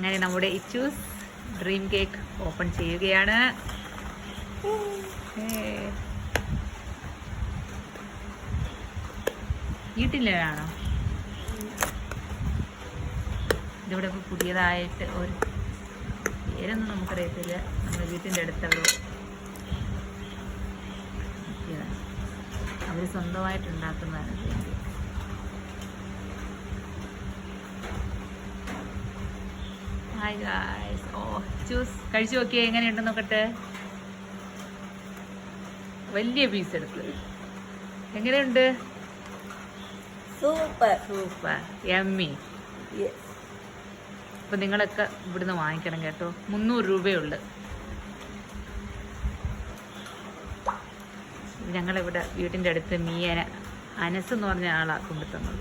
അങ്ങനെ നമ്മുടെ Ichu's dream cake open ചെയ്യുകയാണ്. വീട്ടിലാണോ ഇതിവിടെ ഇപ്പോൾ പുതിയതായിട്ട് ഒരു പേരൊന്നും നമുക്കറിയത്തില്ല. നമ്മുടെ വീട്ടിന്റെ അടുത്തുള്ള. അവർ സ്വന്തമായിട്ട് ഉണ്ടാക്കുന്നതാണ് ഡ്രീം കേക്ക് ഹായ് ഗായ്സ് ഓ ജ്യൂസ് കഴിച്ചു നോക്കിയേ എങ്ങനെയുണ്ടെന്ന് നോക്കട്ടെ? വലിയ പീസ് എടുത്ത്. എങ്ങനെയുണ്ട്? സൂപ്പർ സൂപ്പർ യമ്മി അപ്പം നിങ്ങളൊക്കെ ഇവിടുന്ന് വാങ്ങിക്കണം കേട്ടോ. മുന്നൂറ് രൂപയുള്ളു. ഞങ്ങളിവിടെ വീട്ടിന്റെ അടുത്ത് മീയന അനസ് എന്ന് പറഞ്ഞ ആളാണ് കൊണ്ടുതന്നത്